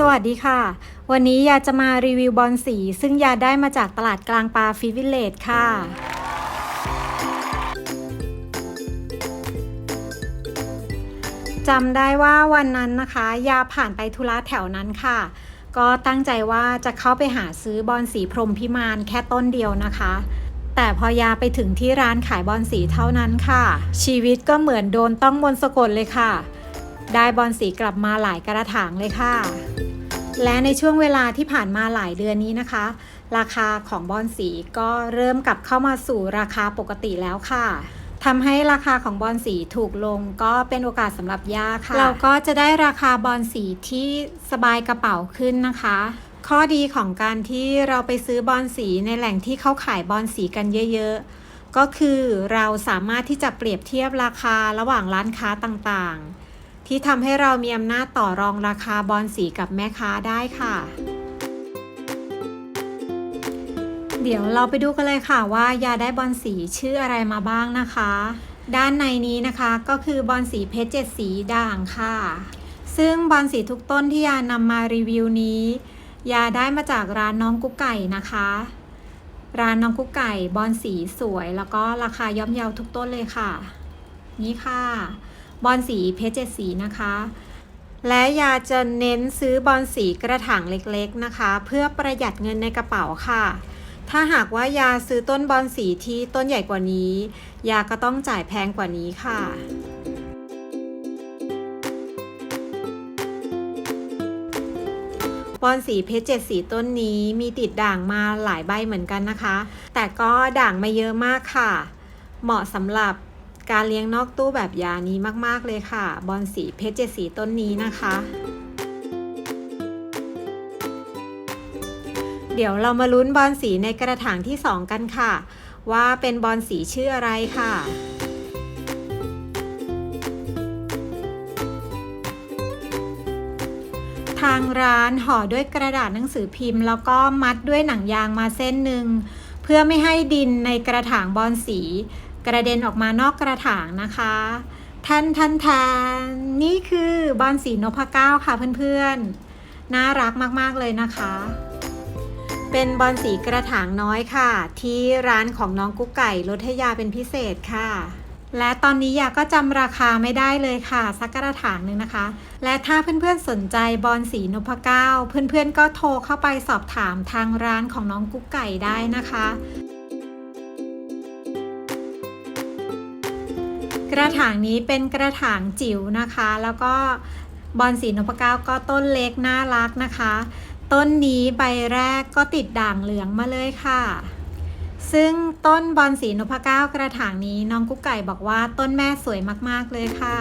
สวัสดีค่ะ วันนี้ยาจะมารีวิวบอลสี ซึ่งยาได้มาจากตลาดกลางปลาฟิวิลเลจค่ะ จำได้ว่าวันนั้นนะคะ ยาผ่านไปธุระแถวนั้นค่ะ ก็ตั้งใจว่าจะเข้าไปหาซื้อบอลสีพรมพิมานแค่ต้นเดียวนะคะ แต่พอยาไปถึงที่ร้านขายบอลสีเท่านั้นค่ะ ชีวิตก็เหมือนโดนต้องมนสะกดเลยค่ะได้บอลสีกลับมาหลายกระถางเลยค่ะ และในช่วงเวลาที่ผ่านมาหลายเดือนนี้นะคะ ราคาของบอลสีก็เริ่มกลับเข้ามาสู่ราคาปกติแล้วค่ะทำให้ราคาของบอลสีถูกลงก็เป็นโอกาสสำหรับย่าค่ะ เราก็จะได้ราคาบอลสีที่สบายกระเป๋าขึ้นนะคะ ข้อดีของการที่เราไปซื้อบอลสีในแหล่งที่เขาขายบอลสีกันเยอะๆ ก็คือเราสามารถที่จะเปรียบเทียบราคาระหว่างร้านค้าต่างๆ ที่ทำให้เรามีอำนาจต่อรองราคาบอลสีกับแม่ค้าได้ค่ะ เดี๋ยวเราไปดูกันเลยค่ะว่ายาได้บอลสีชื่ออะไรมาบ้างนะคะ ด้านในนี้นะคะก็คือบอลสีเพชรเจ็ดสีด่างค่ะ ซึ่งบอลสีทุกต้นที่ยานำมารีวิวนี้ ยาได้มาจากร้านน้องกุ๊กไก่นะคะ ร้านน้องกุ๊กไก่บอลสีสวย แล้วก็ราคาย่อมเยาทุกต้นเลยค่ะ นี่ค่ะ บอลสีเพชรเจ็ดสีนะคะ และยาจะเน้นซื้อบอลสีกระถางเล็กๆนะคะ เพื่อประหยัดเงินในกระเป๋าค่ะ ถ้าหากว่ายาซื้อต้นบอลสีที่ต้นใหญ่กว่านี้ ยาก็ต้องจ่ายแพงกว่านี้ค่ะบอลสีเพชรเจ็ดสีต้นนี้มีติดด่างมาหลายใบเหมือนกันนะคะ แต่ก็ด่างไม่เยอะมากค่ะ เหมาะสำหรับ การเลี้ยงนอกตู้แบบยานี้มาก ๆ เลยค่ะ บอลสีเพชรเจ็ดสีต้นนี้นะคะ เดี๋ยวเรามาลุ้นบอลสีในกระถางที่ 2 กันค่ะ ว่าเป็นบอลสีชื่ออะไรค่ะทางร้านห่อด้วยกระดาษหนังสือพิมพ์ แล้วก็มัดด้วยหนังยางมาเส้นหนึ่ง เพื่อไม่ให้ดินในกระถางบอลสี กระเด็นออกมานอกกระถางนะคะทันทันทันนี่คือบอลสีนพเก้าค่ะเพื่อนๆ น่ารักมากๆเลยนะคะ เป็นบอลสีกระถางน้อยค่ะ ที่ร้านของน้องกุ๊กไก่ลดให้ยาเป็นพิเศษค่ะและตอนนี้ยาก็จำราคาไม่ได้เลยค่ะ สักกระถางหนึ่งนะคะ และถ้าเพื่อนๆสนใจบอลสีนพเก้า เพื่อนๆก็โทรเข้าไปสอบถามทางร้านของน้องกุ๊กไก่ได้นะคะ กระถางนี้เป็นกระถางจิ๋วนะคะ แล้วก็บอลสีนพเก้าก็ต้นเล็กน่ารักนะคะ ต้นนี้ใบแรกก็ติดด่างเหลืองมาเลยค่ะ ซึ่งต้นบอลสีนพเก้ากระถางนี้น้องกุ๊กไก่บอกว่าต้นแม่สวยมากๆเลยค่ะ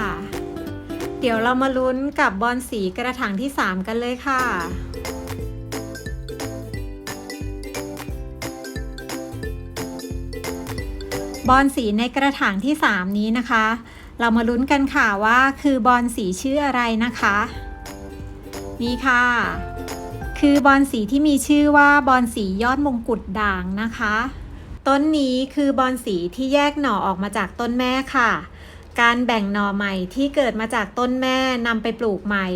เดี๋ยวเรามาลุ้นกับบอลสีกระถางที่ 3 กันเลยค่ะ บอลสีในกระถางที่ 3 นี้นะคะ เรามาลุ้นกันค่ะว่าคือบอลสีชื่ออะไรนะคะ นี่ค่ะ คือบอลสีที่มีชื่อว่าบอลสียอดมงกุฎด่างนะคะ ต้นนี้คือบอลสีที่แยกหน่อออกมาจากต้นแม่ค่ะ การแบ่งหน่อใหม่ที่เกิดมาจากต้นแม่นำไปปลูกใหม่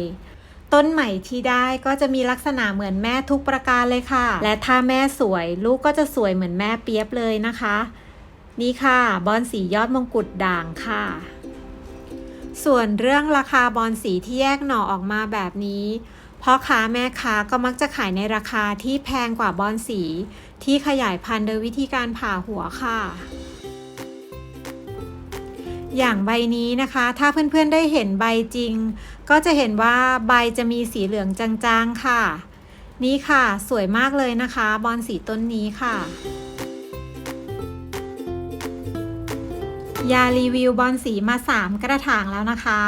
ต้นใหม่ที่ได้ก็จะมีลักษณะเหมือนแม่ทุกประการเลยค่ะ และถ้าแม่สวยลูกก็จะสวยเหมือนแม่เปียบเลยนะคะ นี่ค่ะบอลสียอดมงกุฎด่างค่ะ ส่วนเรื่องราคาบอลสีที่แยกหน่อออกมาแบบนี้พ่อค้าแม่ค้าก็มักจะขายในราคาที่แพงกว่าบอลสี ที่ขยายพันธุ์โดยวิธีการผ่าหัวค่ะ อย่างใบนี้นะคะ ถ้าเพื่อนๆได้เห็นใบจริง ก็จะเห็นว่าใบจะมีสีเหลืองจางๆค่ะ นี่ค่ะ สวยมากเลยนะคะ บอลสีต้นนี้ค่ะ ยารีวิวบอลสีมา 3 กระถางแล้วนะคะ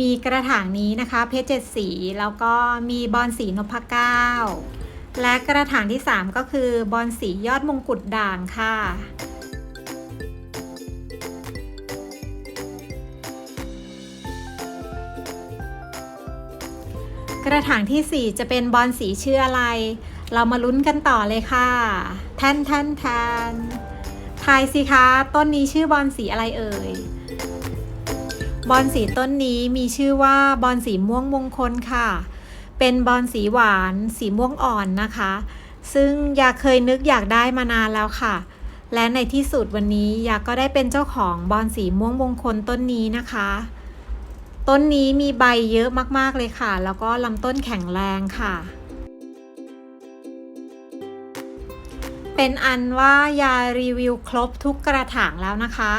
มีกระถางนี้นะคะเพชรเจ็ดสีแล้วก็มีบอลสีนพเก้าและกระถางที่ 3 ก็คือบอลสียอดมงกุฎด่างค่ะกระถางทีสี่4 จะเป็นบอลสีชื่ออะไร เรามาลุ้นกันต่อเลยค่ะ แทนแทนแทน ทายสิคะต้นนี้ชื่อบอลสีอะไรเอ่ย บอลสีต้นนี้มีชื่อว่าบอลสีม่วงมงคลค่ะ เป็นบอลสีหวานสีม่วงอ่อนนะคะ ซึ่งยาเคยนึกอยากได้มานานแล้วค่ะ และในที่สุดวันนี้ยาก็ได้เป็นเจ้าของบอลสีม่วงมงคลต้นนี้นะคะ ต้นนี้มีใบเยอะมากๆเลยค่ะ แล้วก็ลำต้นแข็งแรงค่ะ เป็นอันว่ายารีวิวครบทุกกระถางแล้วนะคะ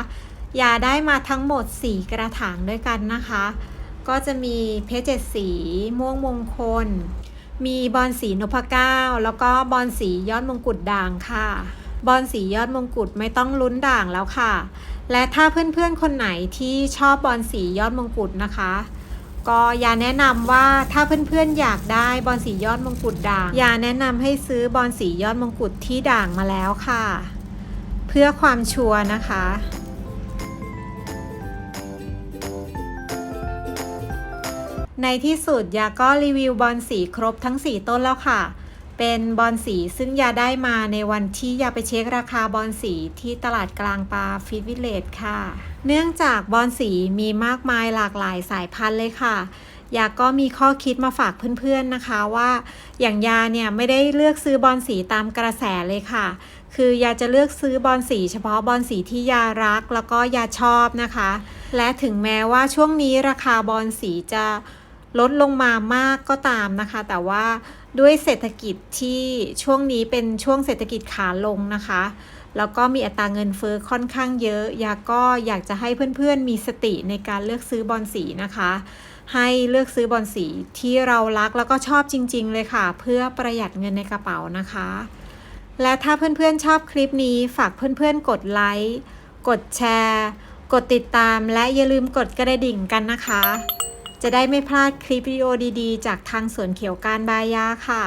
ยาได้มาทั้งหมด 4 กระถางด้วยกันนะคะ ก็จะมีเพชรเจ็ดสี ม่วงมงคล มีบอลสีนพเก้า แล้วก็บอลสียอดมงกุฎด่างค่ะ บอลสียอดมงกุฎไม่ต้องลุ้นด่างแล้วค่ะ และถ้าเพื่อนๆคนไหนที่ชอบบอลสียอดมงกุฎนะคะ ก็อย่าแนะนำว่าถ้าเพื่อนๆอยากได้บอลสียอดมงกุฎด่างอย่าแนะนำให้ซื้อบอลสียอดมงกุฎที่ด่างมาแล้วค่ะ เพื่อความชัวร์นะคะในที่สุดยาก็รีวิวบอลสีครบทั้ง 4 ต้นแล้วค่ะ เป็นบอลสีซึ่งยาได้มาในวันที่ยาไปเช็คราคาบอลสีที่ตลาดกลางปลาฟิตวิเลจค่ะ เนื่องจากบอลสีมีมากมายหลากหลายสายพันธุ์เลยค่ะยาก็มีข้อคิดมาฝากเพื่อนๆนะคะว่า อย่างยาเนี่ยไม่ได้เลือกซื้อบอลสีตามกระแสเลยค่ะ คือยาจะเลือกซื้อบอลสีเฉพาะบอลสีที่ยารักแล้วก็ยาชอบนะคะ และถึงแม้ว่าช่วงนี้ราคาบอลสีจะ ลดลงมามากก็ตามนะคะ แต่ว่าด้วยเศรษฐกิจที่ช่วงนี้เป็นช่วงเศรษฐกิจขาลงนะคะ แล้วก็มีอัตราเงินเฟ้อค่อนข้างเยอะ ยาก็อยากจะให้เพื่อนๆมีสติในการเลือกซื้อบอลสีนะคะ ให้เลือกซื้อบอลสีที่เรารักแล้วก็ชอบจริง ๆ เลยค่ะ เพื่อประหยัดเงินในกระเป๋านะคะ และถ้าเพื่อนๆชอบคลิปนี้ฝากเพื่อนๆกดไลค์ กดแชร์ กดติดตามและอย่าลืมกดกระดิ่งกันนะคะ จะได้ไม่พลาดคลิปวิดีโอดีๆ จากทางสวนเขียวการบายาค่ะ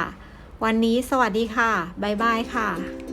วันนี้สวัสดีค่ะ บ๊ายบายค่ะ